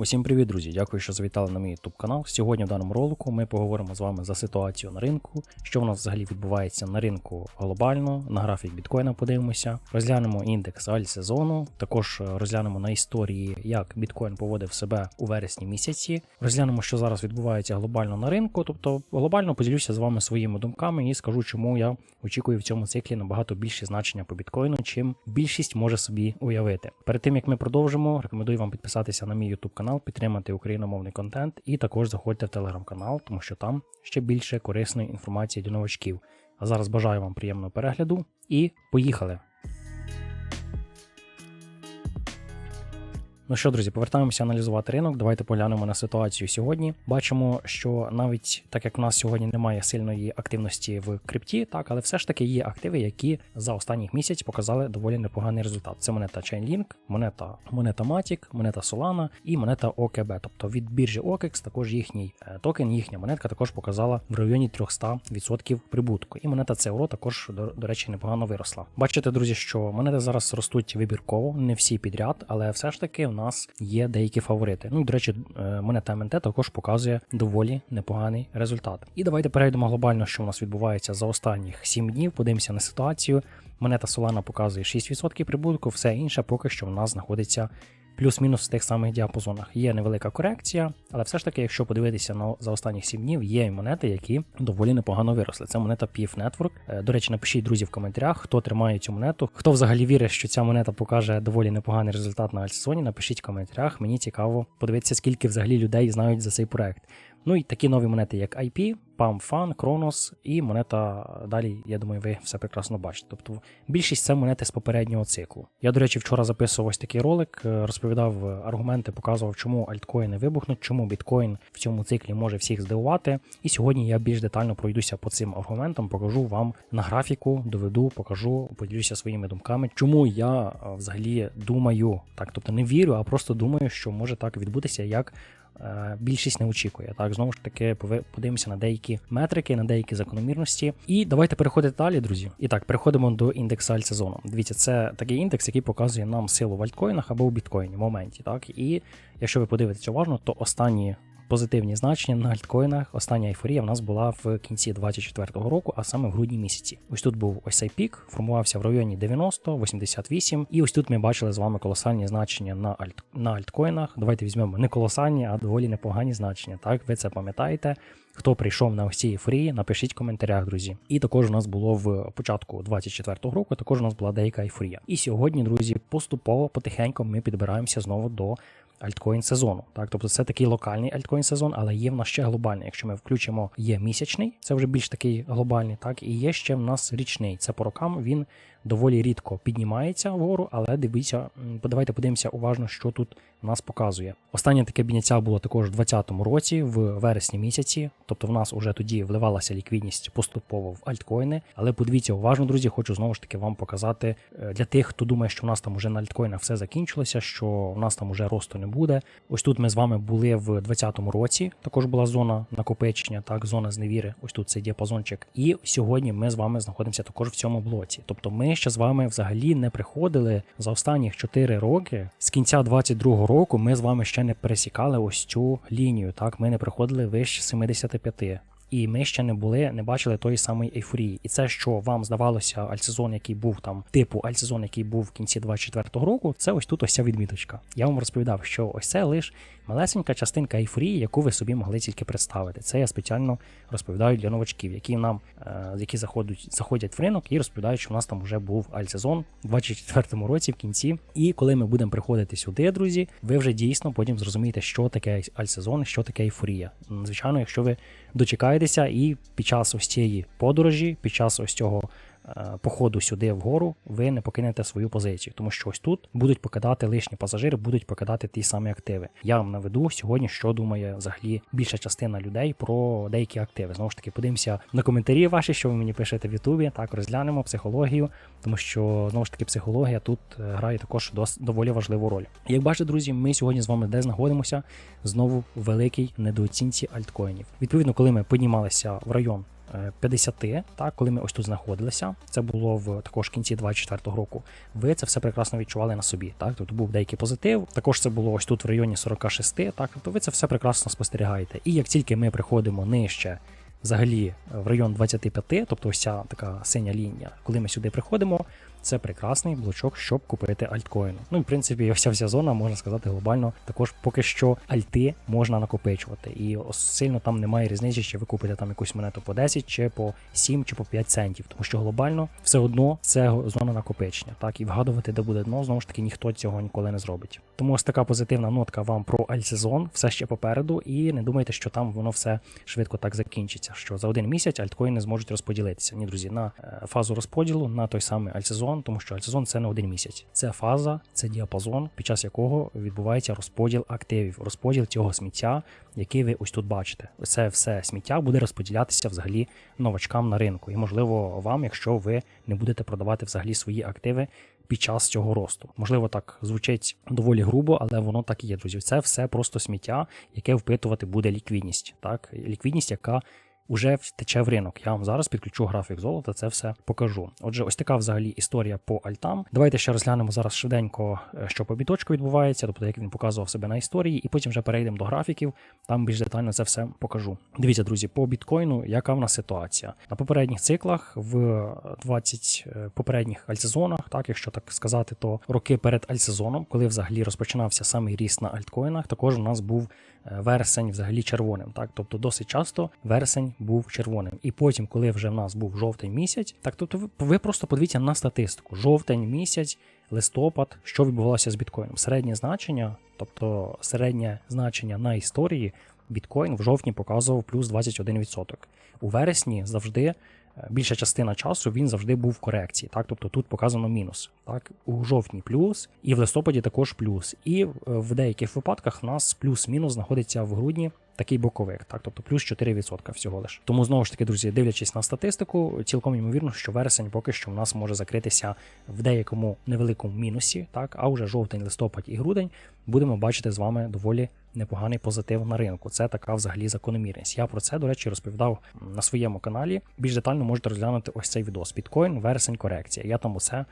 Усім привіт, друзі! Дякую, що завітали на мій YouTube канал. Сьогодні в даному ролику ми поговоримо з вами за ситуацію на ринку, що в нас взагалі відбувається на ринку глобально. На графік біткоїна подивимося. Розглянемо індекс аль сезону. Також е, розглянемо на історії, як біткоін поводив себе у вересні місяці. Розглянемо, що зараз відбувається глобально на ринку. Тобто глобально поділюся з вами своїми думками і скажу, чому я очікую в цьому циклі набагато більше значення по біткоїну, чим більшість може собі уявити. Перед тим як ми продовжимо, рекомендую вам підписатися на мій YouTube канал, підтримати україномовний контент і також заходьте в телеграм-канал, тому що там ще більше корисної інформації для новачків. А зараз бажаю вам приємного перегляду і поїхали! Ну що, друзі, повертаємося аналізувати ринок. Давайте поглянемо на ситуацію сьогодні. Бачимо, що навіть так як в нас сьогодні немає сильної активності в крипті, так, але все ж таки є активи, які за останній місяць показали доволі непоганий результат. Це монета Chainlink, монета монета Matic, монета Solana і монета OKB. Тобто від біржі OKEX також їхній е, токен, їхня монетка також показала в районі 300% прибутку. І монета CEURO також, до, до речі, непогано виросла. Бачите, друзі, що монети зараз ростуть вибірково, не всі підряд, але все ж таки нас є деякі фаворити. Ну до речі, е, монета МНТ також показує доволі непоганий результат. І давайте перейдемо глобально, що у нас відбувається за останніх 7 днів. Подивимося на ситуацію. Монета Solana показує 6% прибутку, все інше поки що в нас знаходиться плюс-мінус в тих самих діапазонах. Є невелика корекція, але все ж таки, якщо подивитися на за останніх 7 днів, є монети, які доволі непогано виросли. Це монета PF Network. Е, До речі, напишіть друзі в коментарях, хто тримає цю монету, хто взагалі вірить, що ця монета покаже доволі непоганий результат на альсезоні. Напишіть в коментарях. Мені цікаво подивитися, скільки взагалі людей знають за цей проект. Ну і такі нові монети, як IP, PAM Fan, Kronos і монета далі, я думаю, ви все прекрасно бачите. Тобто більшість це монети з попереднього циклу. Я, до речі, вчора записував ось такий ролик, е, розповідав аргументи, показував, чому альткоїни вибухнуть, чому біткоін в цьому циклі може всіх здивувати. І сьогодні я більш детально пройдуся по цим аргументам, покажу вам на графіку, доведу, покажу, поділюся своїми думками, чому я е, взагалі думаю, так, тобто не вірю, а просто думаю, що може так відбутися, як е, більшість не очікує. Так, знову ж таки, подивимося на деякі метрики, на деякі закономірності. І давайте переходити далі, друзі. І так, переходимо до індексу альтсезону. Дивіться, це такий індекс, який показує нам силу в альткоїнах або у біткоїні в моменті. Так, і якщо ви подивитеся уважно, то останні. Позитивні значення на альткоїнах. Остання ейфорія в нас була в кінці 24-го року, а саме в грудні місяці. Ось тут був ось цей пік, формувався в районі 90, 88. І ось тут ми бачили з вами колосальні значення на альт на альткоїнах. Давайте візьмемо не колосальні, а доволі непогані значення. Так, ви це пам'ятаєте. Хто прийшов на ось ці ейфорії, напишіть в коментарях, друзі. І також у нас було в початку 24-го року, також у нас була деяка ейфорія. І сьогодні, друзі, поступово потихеньку ми підбираємося знову до альткоін сезону. Так, тобто це такий локальний альткоін сезон, але є в нас ще глобальний. Якщо ми включимо є місячний, це вже більш такий глобальний, так і є ще в нас річний. Це по рокам він доволі рідко піднімається вгору, але дивіться, давайте подивимося уважно, що тут нас показує. Останнє таке підняття було також у 2020 році, в вересні місяці. Тобто в нас уже тоді вливалася ліквідність поступово в альткоїни. Але подивіться уважно, друзі, хочу знову ж таки вам показати е, для тих, хто думає, що в нас там уже на альткоїнах все закінчилося, що в нас там уже росту не буде. Ось тут ми з вами були в 2020 році. Також була зона накопичення, так, зона зневіри. Ось тут цей діапазончик. І сьогодні ми з вами знаходимося також в цьому блоці. Тобто ми ще з вами взагалі не приходили за останні 4 роки. З кінця 22 року ми з вами ще не пересікали ось цю лінію. Так, ми не приходили вище 75. І ми ще не були, не бачили тої самої ейфорії. І це, що вам здавалося, альсезон, який був там, типу альсезон, який був в кінці 24-го року, це ось тут ось ця відміточка. Я вам розповідав, що ось це лише малесенька частинка ейфорії, яку ви собі могли тільки представити. Це я спеціально розповідаю для новачків, які нам е, які заходять, заходять в ринок і розповідають, що у нас там вже був альсезон в 24-му році в кінці. І коли ми будемо приходити сюди, друзі, ви вже дійсно потім зрозумієте, що таке альсезон, що таке ейфорія. Звичайно, якщо ви дочекаєтеся і під час ось цієї подорожі, під час ось цього е, походу сюди вгору, ви не покинете свою позицію, тому що ось тут будуть покидати лишні пасажири, будуть покидати ті самі активи. Я вам наведу сьогодні, що думає взагалі більша частина людей про деякі активи. Знову ж таки, подивимося на коментарі ваші, що ви мені пишете в Ютубі. Так розглянемо психологію, тому що знову ж таки психологія тут е, грає також дос, доволі важливу роль. Як бачите, друзі, ми сьогодні з вами де знаходимося знову в великій недооцінці альткоїнів. Відповідно, коли ми піднімалися в район 50, так, коли ми ось тут знаходилися, це було в також кінці 24 року. Ви це все прекрасно відчували на собі. Так, тобто був деякий позитив. Також це було ось тут в районі 46, так, тобто ви це все прекрасно спостерігаєте. І як тільки ми приходимо нижче. Взагалі в район 25, тобто ось ця така синя лінія, коли ми сюди приходимо, це прекрасний блочок, щоб купити альткоін. Ну в принципі, ця вся зона, можна сказати, глобально також поки що альти можна накопичувати. І сильно там немає різниці, чи ви купите там якусь монету по 10, чи по 7, чи по 5 центів, тому що глобально все одно це зона накопичення. Так, і вгадувати, де буде дно, знову ж таки, ніхто цього ніколи не зробить. Тому ось така позитивна нотка вам про альтсезон, все ще попереду, і не думайте, що там воно все швидко так закінчиться. Що за один місяць альткоїни зможуть розподілитися. Ні, друзі, на е, фазу розподілу на той самий альтсезон, тому що альтсезон це не один місяць. Це фаза, це діапазон, під час якого відбувається розподіл активів, розподіл цього сміття, який ви ось тут бачите. Це все сміття буде розподілятися взагалі новачкам на ринку. І можливо вам, якщо ви не будете продавати взагалі свої активи під час цього росту. Можливо, так звучить доволі грубо, але воно так і є, друзі. Це все просто сміття, яке впитувати буде ліквідність. Так, ліквідність, яка уже втече в ринок. Я вам зараз підключу графік золота, це все покажу. Отже, ось така взагалі історія по альтам. Давайте ще розглянемо зараз швиденько, е, що по біточку відбувається, тобто як він показував себе на історії, і потім вже перейдемо до графіків. Там більш детально це все покажу. Дивіться, друзі, по біткоїну, яка в нас ситуація на попередніх циклах в 20 е, попередніх альтсезонах, так якщо так сказати, то роки перед альтсезоном, коли взагалі розпочинався самий ріст на альткоїнах, також у нас був вересень взагалі червоним. Так, тобто досить часто вересень був червоним. І потім, коли вже в нас був жовтень місяць, так тобто ви, ви просто подивіться на статистику: жовтень місяць, листопад, що відбувалося з біткоїном. Середнє значення, тобто середнє значення на історії, біткоін в жовтні показував плюс 21%. У вересні завжди. е, Більша частина часу він завжди був в корекції, так тобто тут показано мінус. Так, у жовтні плюс, і в листопаді також плюс. І е, в деяких випадках в нас плюс-мінус знаходиться в грудні такий боковик, так, тобто плюс 4% всього лиш. Тому знову ж таки, друзі, дивлячись на статистику, цілком ймовірно, що вересень поки що в нас може закритися в деякому невеликому мінусі, так, а вже жовтень, листопад і грудень будемо бачити з вами доволі непоганий позитив на ринку. Це така взагалі закономірність. Я про це, до речі, розповідав на своєму каналі. Більш детально можете розглянути ось цей відос. Біткоін, вересень, корекція. Я там усе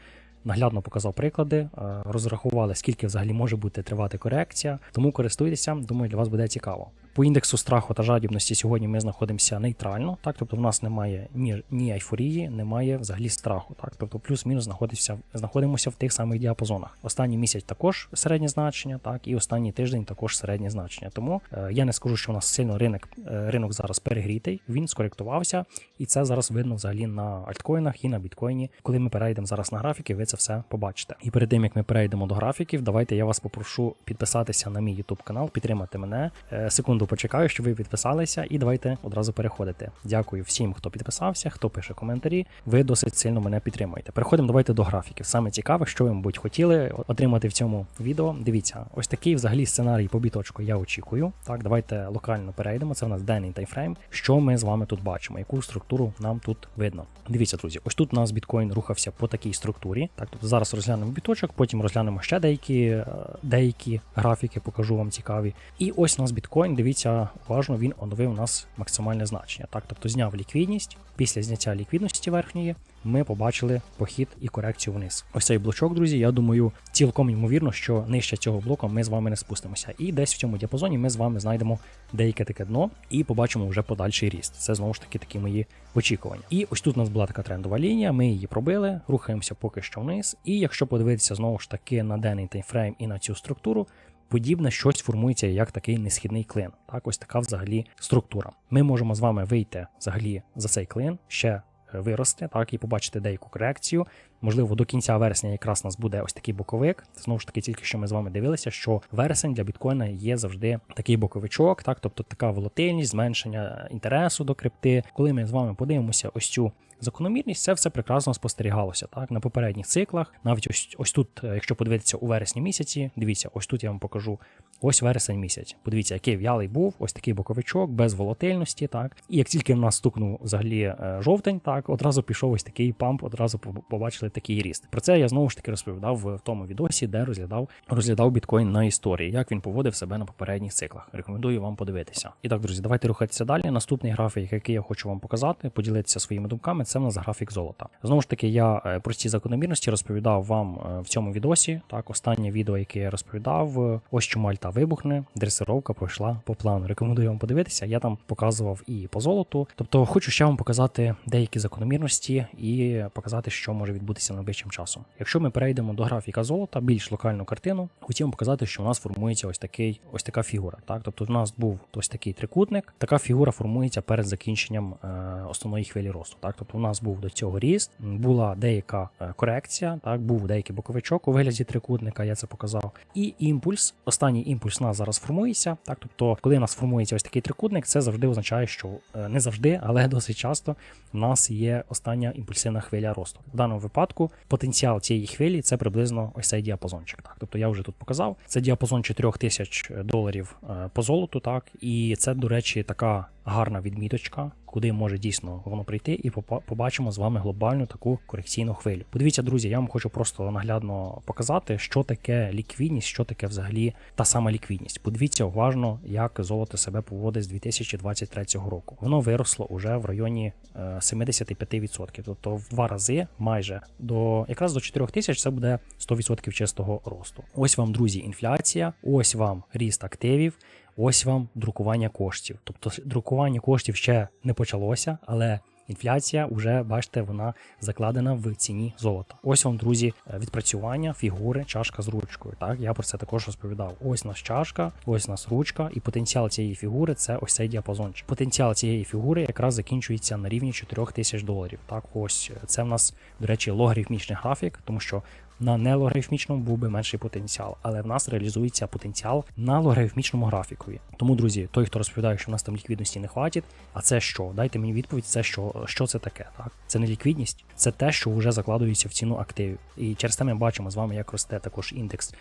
наглядно показав приклади, е, розрахували, скільки взагалі може бути тривати корекція. Тому користуйтеся, думаю, для вас буде цікаво. По індексу страху та жадібності сьогодні ми знаходимося нейтрально, так тобто в нас немає ні, ні айфорії, немає взагалі страху. Так, тобто плюс-мінус знаходиться знаходимося в тих самих діапазонах. Останній місяць також середнє значення, так і останній тиждень також середнє значення. Тому е, я не скажу, що у нас сильно ринок е, ринок зараз перегрітий. Він скоректувався, і це зараз видно взагалі на альткоїнах і на біткоїні. Коли ми перейдемо зараз на графіки, ви це все побачите. І перед тим як ми перейдемо до графіків, давайте я вас попрошу підписатися на мій YouTube канал, підтримати мене. Е, Секунду почекаю, щоб ви підписалися, і давайте одразу переходити. Дякую всім, хто підписався, хто пише коментарі. Ви досить сильно мене підтримуєте. Переходимо давайте до графіків. Саме цікаве, що ви, мабуть, хотіли отримати в цьому відео. Дивіться, ось такий взагалі сценарій по біточку я очікую. Так, давайте локально перейдемо. Це в нас денний таймфрейм. Що ми з вами тут бачимо? Яку структуру нам тут видно? Дивіться, друзі, ось тут у нас біткоін рухався по такій структурі. Так, тобто зараз розглянемо біточок, потім розглянемо ще деякі, е, деякі графіки, покажу вам цікаві. І ось у нас біткоін. Дивіться, уважно він оновив у нас максимальне значення. Так, тобто зняв ліквідність. Після зняття ліквідності верхньої ми побачили похід і корекцію вниз. Ось цей блочок, друзі. Я думаю, цілком ймовірно, що нижче цього блоку ми з вами не спустимося. І десь в цьому діапазоні ми з вами знайдемо деяке таке дно і побачимо вже подальший ріст. Це знову ж таки такі мої очікування. І ось тут у нас була така трендова лінія. Ми її пробили, рухаємося поки що вниз. І якщо подивитися знову ж таки на денний таймфрейм і на цю структуру. Подібне щось формується як такий несхідний клин. Так, ось така взагалі структура. Ми можемо з вами вийти взагалі за цей клин, ще е, вирости, так, і побачити деяку корекцію. Можливо, до кінця вересня якраз у нас буде ось такий боковик. Знову ж таки, тільки що ми з вами дивилися, що вересень для біткоїна є завжди такий боковичок, так, тобто така волатильність, зменшення інтересу до крипти. Коли ми з вами подивимося ось цю закономірність, це все прекрасно спостерігалося так на попередніх циклах. Навіть ось ось тут, е, якщо подивитися у вересні місяці, дивіться, ось тут я вам покажу. Ось вересень місяць. Подивіться, який в'ялий був, ось такий боковичок, без волатильності, так. І як тільки в нас стукнув взагалі е, жовтень, так, одразу пішов ось такий памп, одразу побачили такий ріст. Про це я знову ж таки розповідав в тому відосі, де розглядав, розглядав біткоін на історії, як він поводив себе на попередніх циклах. Рекомендую вам подивитися. І так, друзі, давайте рухатися далі. Наступний графік, який я хочу вам показати, поділитися своїми думками, це в нас графік золота. Знову ж таки, я е, про ці закономірності розповідав вам е, в цьому відосі. Так, останнє відео, яке я розповідав, е, ось чому альта вибухне, дресировка пройшла по плану. Рекомендую вам подивитися. Я там показував і по золоту. Тобто, хочу ще вам показати деякі закономірності і показати, що може відбутися найближчим часом. Якщо ми перейдемо до графіка золота, більш локальну картину, хотів вам показати, що у нас формується ось такий, ось така фігура. Так, тобто, у нас був ось такий трикутник. Така фігура формується перед закінченням е, основної хвилі росту. Так, тобто, у нас був до цього ріст, була деяка е, корекція, так, був деякий боковичок у вигляді трикутника, я це показав. І імпульс, останній імпульс у нас зараз формується. Так, тобто, коли у нас формується ось такий трикутник, це завжди означає, що е, не завжди, але досить часто в нас є остання імпульсивна хвиля росту. В даному випадку потенціал цієї хвилі це приблизно ось цей діапазончик. Так, тобто я вже тут показав. Це діапазон 4000 доларів е, по золоту, так, і це, до речі, така гарна відміточка, куди може дійсно воно прийти, і побачимо з вами глобальну таку корекційну хвилю. Подивіться, друзі, я вам хочу просто наглядно показати, що таке ліквідність, що таке взагалі та сама ліквідність. Подивіться уважно, як золото себе поводить з 2023 року. Воно виросло уже в районі е, 75%, тобто в два рази майже до якраз до 4 тисяч це буде 100% чистого росту. Ось вам, друзі, інфляція, ось вам ріст активів. Ось вам друкування коштів. Тобто друкування коштів ще не почалося, але інфляція вже бачите, вона закладена в ціні золота. Ось вам, друзі, е, відпрацювання фігури чашка з ручкою. Так, я про це також розповідав. Ось нас чашка, ось нас ручка, і потенціал цієї фігури це ось цей діапазончик. Потенціал цієї фігури якраз закінчується на рівні 4 тисяч доларів. Так, ось е, це в нас, до речі, логарифмічний графік, тому що на нелогарифмічному був би менший потенціал, але в нас реалізується потенціал на логарифмічному графікові. Тому, друзі, той, хто розповідає, що в нас там ліквідності не хватить, а це що? Дайте мені відповідь, це що, що це таке? Так, це не ліквідність, це те, що вже закладується в ціну активів. І через те ми бачимо з вами, як росте також індекс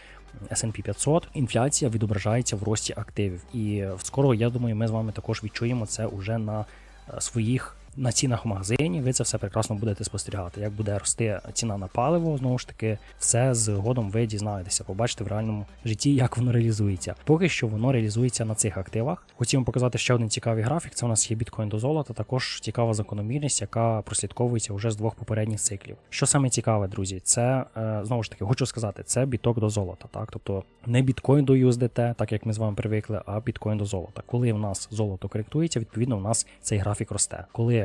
S&P 500. Інфляція відображається в рості активів. І скоро, я думаю, ми з вами також відчуємо це уже на е, своїх на цінах в магазині. Ви це все прекрасно будете спостерігати. Як буде рости ціна на паливо, знову ж таки, все згодом ви дізнаєтеся, побачите в реальному житті, як воно реалізується. Поки що воно реалізується на цих активах. Хотів показати ще один цікавий графік. Це у нас є біткоін до золота, також цікава закономірність, яка прослідковується вже з двох попередніх циклів. Що саме цікаве, друзі, це е, знову ж таки хочу сказати, це біток до золота. Так, тобто не біткоін до USDT, так як ми з вами привикли, а біткоін до золота. Коли в нас золото коректується, відповідно, у нас цей графік росте. Коли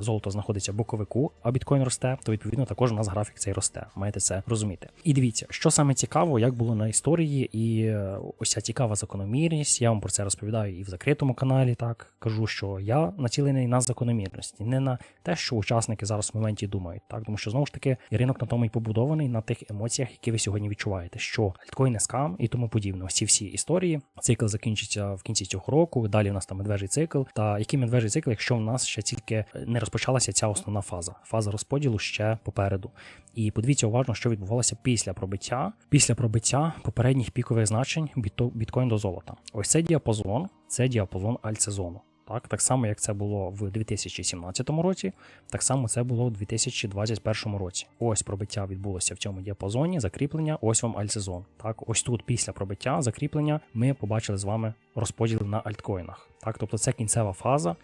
золото знаходиться в боковику, а біткоін росте, то відповідно також у нас графік цей росте. Маєте це розуміти. І дивіться, що саме цікаво, як було на історії, і е, ось ця цікава закономірність. Я вам про це розповідаю і в закритому каналі. Так кажу, що я націлений на закономірності, не на те, що учасники зараз в моменті думають. Так, тому що знову ж таки ринок на тому і побудований на тих емоціях, які ви сьогодні відчуваєте, що альткоїни скам і тому подібне. Ці всі історії. Цикл закінчиться в кінці цього року. Далі у нас там медвежий цикл. Та який медвежий цикл, якщо в нас ще тільки не розпочалася ця основна фаза, фаза розподілу ще попереду. І подивіться уважно, що відбувалося після пробиття, після пробиття попередніх пікових значень біткоін до золота. Ось цей діапазон, це діапазон альтсезону. Так, так само, як це було в 2017 році, так само це було в 2021 році. Ось пробиття відбулося в цьому діапазоні, закріплення, ось вам альтсезон. Так, ось тут після пробиття, закріплення, ми побачили з вами розподіл на альткоїнах. Так, тобто це кінцева фаза,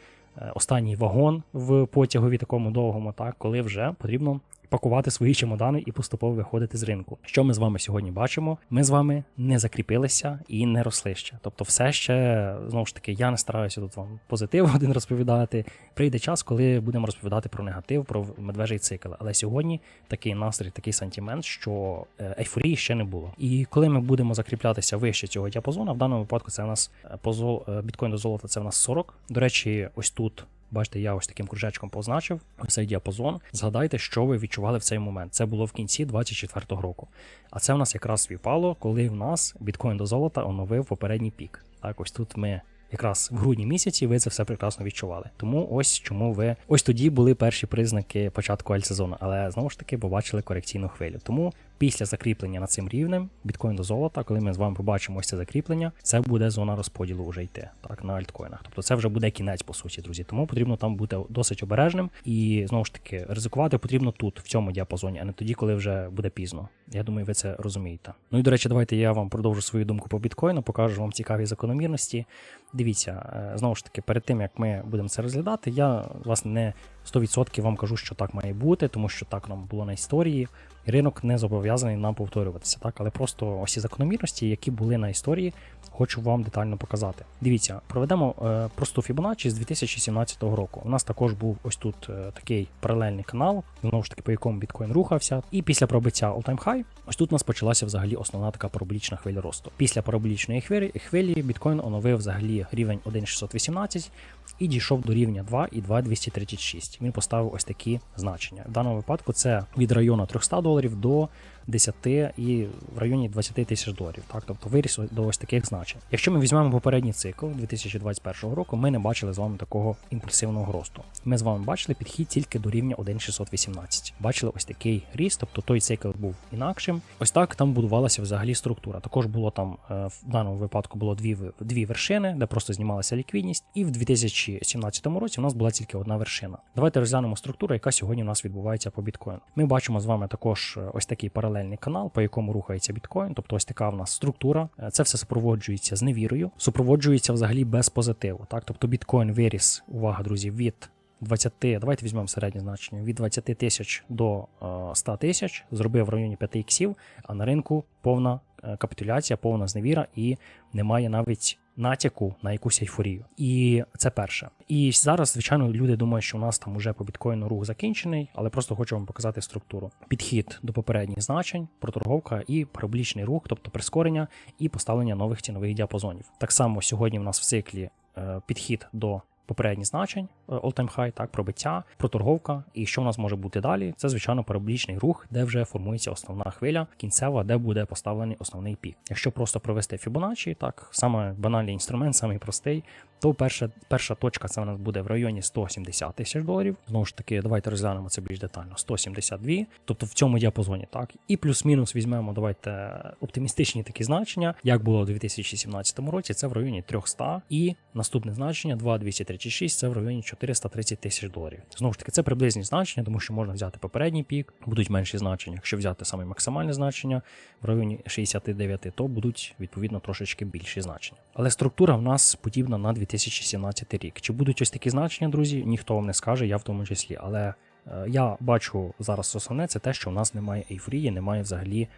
останній вагон в потягові такому довгому, так, коли вже потрібно пакувати свої чемодани і поступово виходити з ринку. Що ми з вами сьогодні бачимо? Ми з вами не закріпилися і не росли ще. Тобто, все ще знову ж таки, я не стараюся тут вам позитив один розповідати. Прийде час, коли будемо розповідати про негатив, про медвежий цикл. Але сьогодні такий настрій, такий сантимент, що е, ейфорії ще не було. І коли ми будемо закріплятися вище цього діапазону, в даному випадку це у нас е, по е, біткоін до золота, це у нас 40. До речі, ось тут. Бачите, я ось таким кружечком позначив цей діапазон. Згадайте, що ви відчували в цей момент. Це було в кінці 24-го року. А це в нас якраз співпало, коли в нас біткоін до золота оновив попередній пік. Так, ось тут ми якраз в грудні місяці ви це все прекрасно відчували. Тому ось чому ви ось тоді були перші признаки початку альтсезону, але знову ж таки побачили корекційну хвилю. Тому після закріплення над цим рівнем біткоін до золота, коли ми з вами побачимо ось це закріплення, це буде зона розподілу вже йти так на альткоїнах. Тобто це вже буде кінець, по суті, друзі. Тому потрібно там бути досить обережним і знову ж таки ризикувати потрібно тут, в цьому діапазоні, а не тоді, коли вже буде пізно. Я думаю, ви це розумієте. Ну і до речі, давайте я вам продовжу свою думку по біткоїну, покажу вам цікаві закономірності. Дивіться, е, знову ж таки, перед тим як ми будемо це розглядати, я власне не 100% вам кажу, що так має бути, тому що так нам було на історії. Ринок не зобов'язаний нам повторюватися, так, але просто ось ці закономірності, які були на історії, хочу вам детально показати. Дивіться, проведемо е, просту Fibonacci з 2017 року. У нас також був ось тут е, такий паралельний канал, знову ж таки, по якому біткоін рухався. І після пробиття all-time high, ось тут у нас почалася взагалі основна така параболічна хвиля росту. Після параболічної хвилі, хвилі біткоін оновив взагалі рівень 1,618 і дійшов до рівня 2 і 2,236. Він поставив ось такі значення. В даному випадку це від району 300 доларів до 10 і в районі 20 тисяч доларів. Так, тобто виріс до ось таких значень. Якщо ми візьмемо попередній цикл 2021 року, ми не бачили з вами такого імпульсивного росту. Ми з вами бачили підхід тільки до рівня 1,618. Бачили ось такий ріст, тобто той цикл був інакшим. Ось так там будувалася взагалі структура. Також було там е, в даному випадку було дві дві вершини, де просто знімалася ліквідність. І в 2017 році у нас була тільки одна вершина. Давайте розглянемо структуру, яка сьогодні у нас відбувається по біткоїну. Ми бачимо з вами також е, ось такий паралельний канал, по якому рухається біткоін. Тобто ось така в нас структура. Е, це все супроводжується з невірою, супроводжується взагалі без позитиву. Так, тобто біткоін виріс, увага, друзі, від 20, давайте візьмемо середнє значення, від 20 тисяч до 100 тисяч, зробив в районі 5 іксів, а на ринку повна капітуляція, повна зневіра і немає навіть натяку на якусь ейфорію. І це перше. І зараз, звичайно, люди думають, що у нас там уже по біткоїну рух закінчений, але просто хочу вам показати структуру. Підхід до попередніх значень, проторговка і параболічний рух, тобто прискорення і поставлення нових цінових діапазонів. Так само сьогодні в нас в циклі е, підхід до попередніх значень, е, all-time high, так, пробиття, проторговка. І що в нас може бути далі? Це, звичайно, параболічний рух, де вже формується основна хвиля, кінцева, де буде поставлений основний пік. Якщо просто провести Fibonacci, так, саме банальний інструмент, самий простий, то перша перша точка це у нас буде в районі 170 тисяч доларів. Знову ж таки, давайте розглянемо це більш детально. 172, тобто в цьому діапазоні, так. І плюс-мінус візьмемо, давайте оптимістичні такі значення, як було у 2017 році, це в районі 300. І наступне значення 2236 це в районі 430 тисяч доларів. Знову ж таки, це приблизні значення, тому що можна взяти попередній пік, будуть менші значення. Якщо взяти саме максимальне значення в районі 69, то будуть відповідно трошечки більші значення. Але структура в нас подібна на 2000 2017 рік. Чи будуть ось такі значення, друзі? Ніхто вам не скаже, я в тому числі. Але е, я бачу зараз основне це те, що в нас немає ейфорії, немає взагалі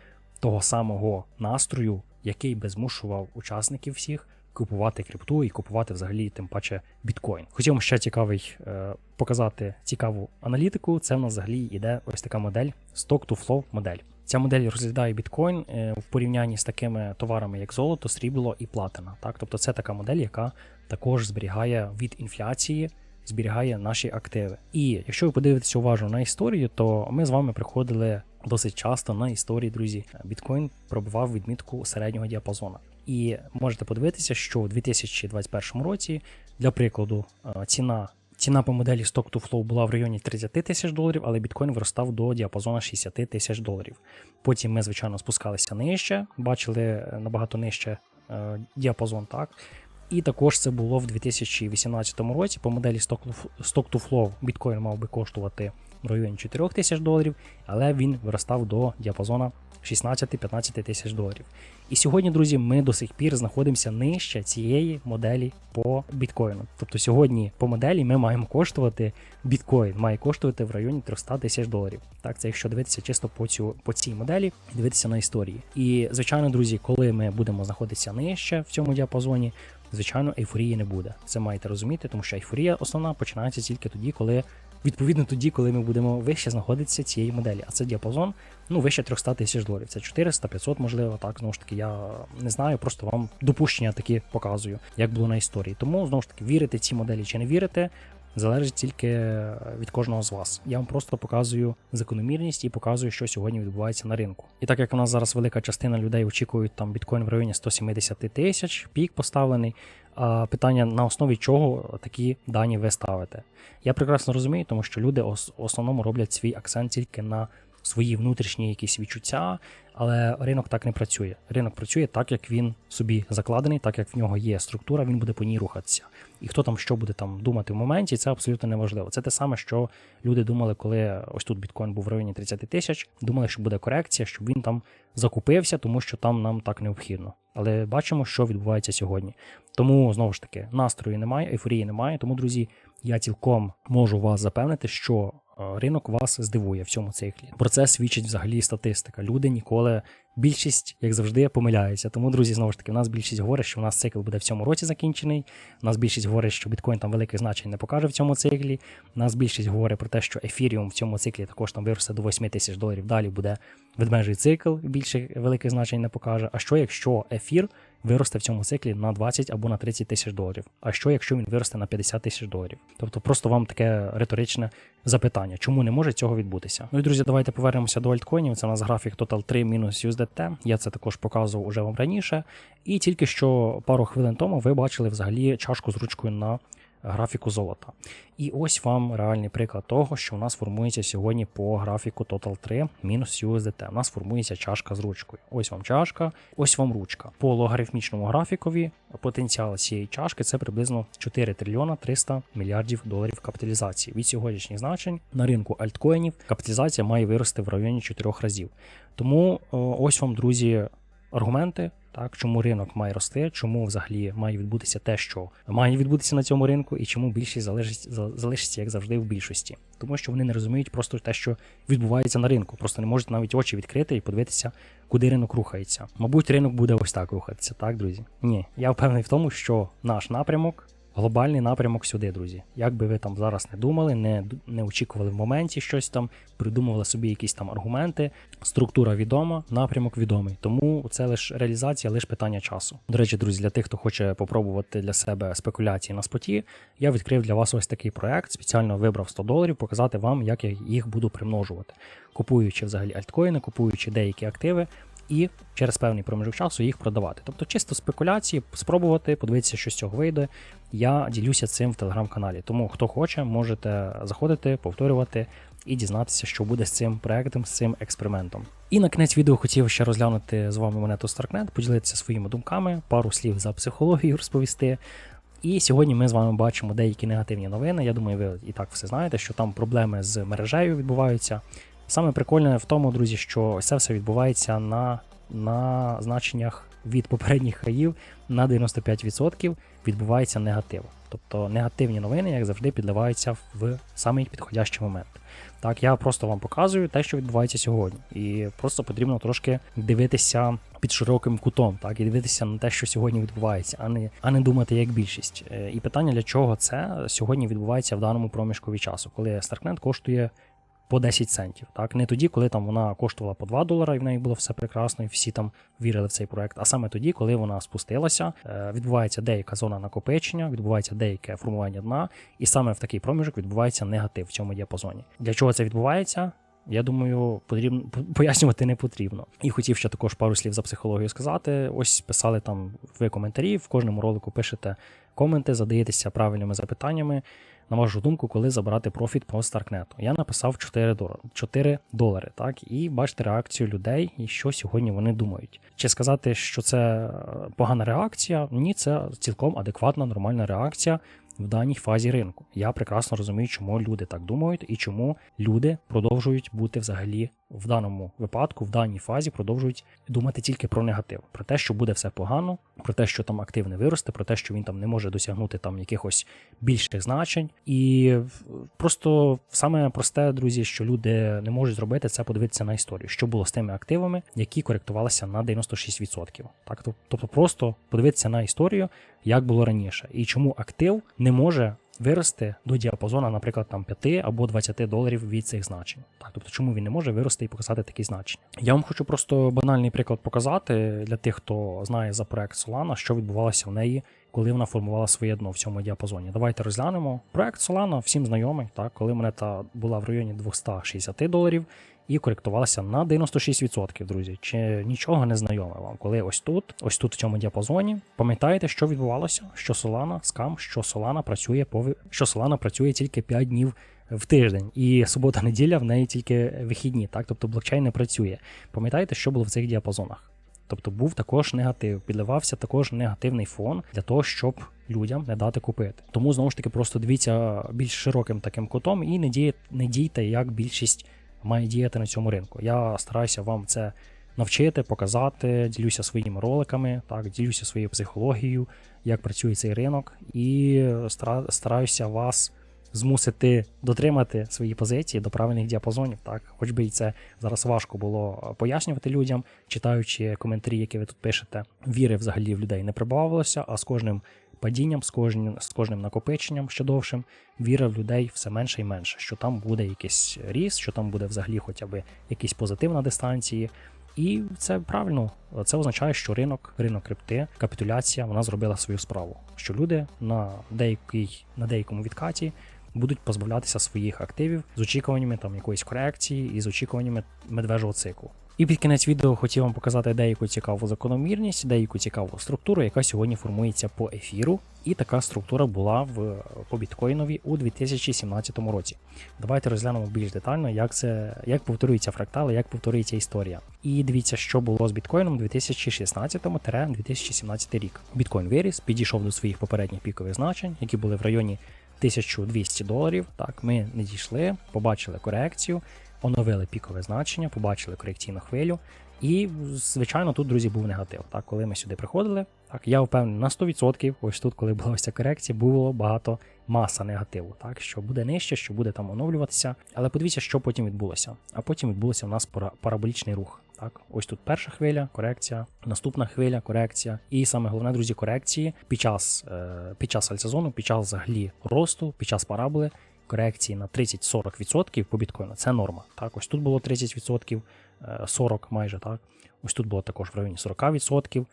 того самого настрою, який би змушував учасників всіх купувати крипту і купувати взагалі тим паче біткоін. Хотів ще цікавий е, показати цікаву аналітику. Це в нас взагалі йде ось така модель Stock-to-Flow модель. Ця модель розглядає біткоін е, в порівнянні з такими товарами, як золото, срібло і платина. Так? Тобто це така модель, яка також зберігає від інфляції, зберігає наші активи. І якщо ви подивитеся уважно на історію, то ми з вами приходили досить часто на історії, друзі. Біткоін пробивав відмітку середнього діапазону. І можете подивитися, що у 2021 році, для прикладу, е, ціна Ціна по моделі Stock to Flow була в районі 30 тисяч доларів, але біткоін виростав до діапазону 60 тисяч доларів. Потім ми, звичайно, спускалися нижче, бачили е, набагато нижче е, діапазон. так. І також це було в 2018 році. По моделі Stock to Flow біткоін мав би коштувати в районі 4 тисяч доларів, але він виростав до діапазону 16-15 тисяч доларів. І сьогодні, друзі, ми до сих пір знаходимося нижче цієї моделі по біткоїну. Тобто сьогодні по моделі ми маємо коштувати біткоін, має коштувати в районі 300 тисяч доларів. Так, це якщо дивитися чисто по цю по цій моделі, дивитися на історії. І звичайно, друзі, коли ми будемо знаходитися нижче в цьому діапазоні. Звичайно, ейфорії не буде. Це маєте розуміти, тому що ейфорія основна починається тільки тоді, коли відповідно тоді, коли ми будемо вище знаходитися цієї моделі. А це діапазон ну, вище 300 тисяч доларів. Це 400-500, можливо, так, знову ж таки, я не знаю, просто вам допущення такі показую, як було на історії. Тому, знову ж таки, вірити ці моделі чи не вірите. Залежить тільки від кожного з вас. Я вам просто показую закономірність і показую, що сьогодні відбувається на ринку. І так як у нас зараз велика частина людей очікують там біткоін в районі 170 тисяч, пік поставлений. Питання на основі чого такі дані ви ставите. Я прекрасно розумію, тому що люди в основному роблять свій акцент тільки на свої внутрішні якісь відчуття, але ринок так не працює. Ринок працює так, як він собі закладений, так як в нього є структура, він буде по ній рухатися. І хто там що буде там думати в моменті, це абсолютно неважливо. Це те саме, що люди думали, коли ось тут біткоін був в районі 30 тисяч, думали, що буде корекція, щоб він там закупився, тому що там нам так необхідно. Але бачимо, що відбувається сьогодні. Тому знову ж таки настрою немає, ейфорії немає. Тому, друзі, я цілком можу вас запевнити, що ринок вас здивує в цьому циклі. Про це свідчить взагалі статистика. Люди ніколи більшість, як завжди, помиляються. Тому, друзі, знову ж таки, у нас більшість говорить, що у нас цикл буде в цьому році закінчений. У нас більшість говорить, що біткоін там великих значень не покаже в цьому циклі. У нас більшість говорить про те, що ефіріум в цьому циклі також там виросте до 8 тисяч доларів. Далі буде ведмежий цикл, більше великих значень не покаже. А що якщо ефір виросте в цьому циклі на 20 або на 30 тисяч доларів? А що якщо він виросте на 50 тисяч доларів? Тобто просто вам таке риторичне запитання, чому не може цього відбутися? Ну і друзі, давайте повернемося до альткоїнів. Це у нас графік Total 3 мінус USDT. Я це також показував уже вам раніше. І тільки що пару хвилин тому ви бачили взагалі чашку з ручкою на графіку золота. І ось вам реальний приклад того, що у нас формується сьогодні по графіку Total 3 мінус USDT. У нас формується чашка з ручкою. Ось вам чашка, ось вам ручка. По логарифмічному графікові потенціал цієї чашки це приблизно 4 трильйона 300 мільярдів доларів капіталізації. Від сьогоднішніх значень на ринку альткоїнів капіталізація має вирости в районі 4 разів. Тому ось вам, друзі, аргументи. Так, чому ринок має рости, чому взагалі має відбутися те, що має відбутися на цьому ринку, і чому більшість залежить, за- залишиться, як завжди, в більшості. Тому що вони не розуміють просто те, що відбувається на ринку. Просто не можуть навіть очі відкрити і подивитися, куди ринок рухається. Мабуть, ринок буде ось так рухатися, так, друзі? Ні, я впевнений в тому, що наш напрямок. Глобальний напрямок сюди, друзі. Як би ви там зараз не думали, не, не очікували в моменті щось там, придумували собі якісь там аргументи. Структура відома, напрямок відомий. Тому це лише реалізація, лише питання часу. До речі, друзі, для тих, хто хоче попробувати для себе спекуляції на споті, я відкрив для вас ось такий проект. Спеціально вибрав 100 доларів, показати вам, як я їх буду примножувати, купуючи взагалі альткоїни, купуючи деякі активи. І через певний проміжок часу їх продавати. Тобто чисто спекуляції, спробувати, подивитися, що з цього вийде. Я ділюся цим в телеграм-каналі. Тому хто хоче, можете заходити, повторювати і дізнатися, що буде з цим проектом, з цим експериментом. І на кінець відео хотів ще розглянути з вами монету Starknet, поділитися своїми думками, пару слів за психологію розповісти. І сьогодні ми з вами бачимо деякі негативні новини. Я думаю, ви і так все знаєте, що там проблеми з мережею відбуваються. Саме прикольне в тому, друзі, що це все відбувається на, на значеннях від попередніх хаїв на 95% відбувається негатив. Тобто негативні новини, як завжди, підливаються в самий підходящий момент. Так, я просто вам показую те, що відбувається сьогодні. І просто потрібно трошки дивитися під широким кутом, так, і дивитися на те, що сьогодні відбувається, а не, а не думати як більшість. Е, І питання, для чого це сьогодні відбувається в даному проміжку від часу, коли StarkNet коштує по 10 центів. Так, не тоді, коли там вона коштувала по 2 долара, і в неї було все прекрасно, і всі там вірили в цей проект. А саме тоді, коли вона спустилася, е, відбувається деяка зона накопичення, відбувається деяке формування дна, і саме в такий проміжок відбувається негатив в цьому діапазоні. Для чого це відбувається? Я думаю, потрібно пояснювати не потрібно. І хотів ще також пару слів за психологію сказати. Ось писали там ви коментарі. В кожному ролику пишете коменти, задаєтеся правильними запитаннями. На вашу думку, коли забрати профіт по Старкнету. Я написав 4 долари, 4 долари, так, і бачите реакцію людей, і що сьогодні вони думають. Чи сказати, що це е, погана реакція? Ні, це цілком адекватна, нормальна реакція в даній фазі ринку. Я прекрасно розумію, чому люди так думають і чому люди продовжують бути взагалі в даному випадку, в даній фазі, продовжують думати тільки про негатив, про те, що буде все погано, про те, що там актив не виросте, про те, що він там не може досягнути там якихось більших значень. І просто саме просте, друзі, що люди не можуть зробити, це подивитися на історію, що було з тими активами, які коректувалися на 96%. Так, тобто просто подивитися на історію, як було раніше, і чому актив не може вирости до діапазону, наприклад, там 5 або 20 доларів від цих значень. Так, тобто, чому він не може вирости і показати такі значення? Я вам хочу просто банальний приклад показати для тих, хто знає за проект Solana, що відбувалося в неї. Коли вона формувала своє дно в цьому діапазоні. Давайте розглянемо. Проект Solana всім знайомий, так, коли монета була в районі 260 доларів і коректувалася на 96%, друзі. Чи нічого не знайоме вам? Коли ось тут, ось тут в цьому діапазоні, пам'ятаєте, що відбувалося? Що Solana, скам, що Solana працює по що Solana працює тільки 5 днів в тиждень, і субота-неділя в неї тільки вихідні, так тобто блокчейн не працює. Пам'ятаєте, що було в цих діапазонах? Тобто був також негатив, підливався також негативний фон для того, щоб людям не дати купити. Тому знову ж таки просто дивіться більш широким таким кутом і не дійте, не дійте, як більшість має діяти на цьому ринку. Я стараюся вам це навчити, показати, ділюся своїми роликами, так, ділюся своєю психологією, як працює цей ринок, і стараюся вас змусити дотримати свої позиції до правильних діапазонів. Так, хоч би і це зараз важко було пояснювати людям, читаючи коментарі, які ви тут пишете. Віри взагалі в людей не прибавилося, а з кожним падінням, з кожним, з кожним накопиченням ще довшим, віра в людей все менше і менше, що там буде якийсь ріст, що там буде взагалі хоча б якийсь позитив на дистанції. І це правильно. Це означає, що ринок, ринок крипти, капітуляція, вона зробила свою справу. Що люди на деякий, на деякому відкаті будуть позбавлятися своїх активів з очікуваннями там якоїсь корекції і з очікуваннями медвежого циклу. І під кінець відео хотів вам показати деяку цікаву закономірність, деяку цікаву структуру, яка сьогодні формується по ефіру. І така структура була в по біткоїнові у 2017 році. Давайте розглянемо більш детально, як це як повторюються фрактали, як повторюється історія. І дивіться, що було з біткоїном 2016-2017 рік. Біткоін виріс, підійшов до своїх попередніх пікових значень, які були в районі 1200 доларів. Так, ми не дійшли, побачили корекцію, оновили пікове значення, побачили корекційну хвилю. І, звичайно, тут, друзі, був негатив. Так, коли ми сюди приходили, так я впевнений на 100%, ось тут, коли була ось ця корекція, було багато маса негативу, так що буде нижче, що буде там оновлюватися. Але подивіться, що потім відбулося. А потім відбулося у нас пара- параболічний рух. Так, ось тут перша хвиля, корекція, наступна хвиля, корекція. І саме головне, друзі, корекції під час е, під час альтсезону, під час взагалі росту, під час параболи, корекції на 30-40% по біткоїну. Це норма. Так, ось тут було 30%, е, 40 майже так. Ось тут було також в районі 40%.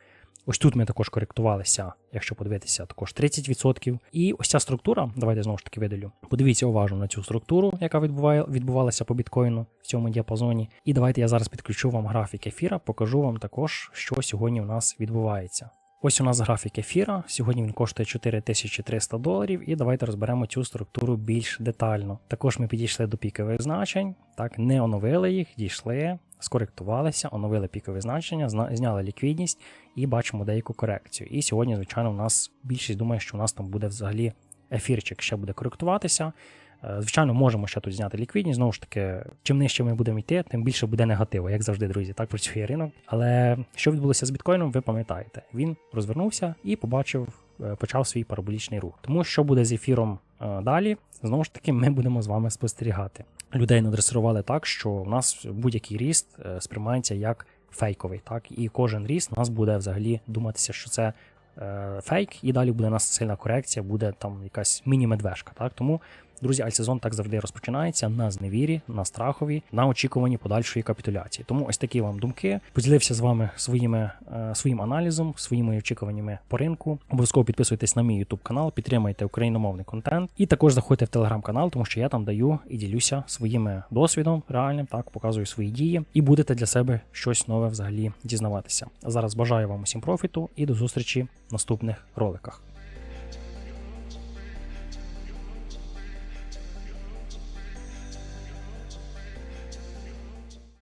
Ось тут ми також коректувалися, якщо подивитися, також 30%. І ось ця структура, давайте знову ж таки видалю. Подивіться уважно на цю структуру, яка відбуває, відбувалася по біткоїну в цьому діапазоні. І давайте я зараз підключу вам графік ефіра, покажу вам також, що сьогодні у нас відбувається. Ось у нас графік ефіра. Сьогодні він коштує 4300 доларів, і давайте розберемо цю структуру більш детально. Також ми підійшли до пікових значень, так не оновили їх, дійшли, скоректувалися, оновили пікові значення, зняли ліквідність і бачимо деяку корекцію. І сьогодні, звичайно, у нас більшість думає, що у нас там буде взагалі ефірчик ще буде коректуватися. Е, Звичайно, можемо ще тут зняти ліквідність. Знову ж таки, чим нижче ми будемо йти, тим більше буде негативу, як завжди, друзі. Так працює ринок. Але що відбулося з біткоїном, ви пам'ятаєте. Він розвернувся і побачив, е, почав свій параболічний рух. Тому що буде з ефіром е, далі, знову ж таки, ми будемо з вами спостерігати. Людей надресирували так, що в нас будь-який ріст сприймається як фейковий. Так, і кожен ріст у нас буде взагалі думатися, що це фейк, і далі буде у нас сильна корекція, буде там якась міні-медвежка. Так, тому. Друзі, альсезон так завжди розпочинається на зневірі, на страхові, на очікуванні подальшої капітуляції. Тому ось такі вам думки. Поділився з вами своїми е, своїм аналізом, своїми очікуваннями по ринку. Обов'язково підписуйтесь на мій YouTube канал, підтримайте україномовний контент. І також заходьте в телеграм-канал, тому що я там даю і ділюся своїм досвідом реальним, так показую свої дії, і будете для себе щось нове взагалі дізнаватися. А зараз бажаю вам усім профіту і до зустрічі в наступних роликах.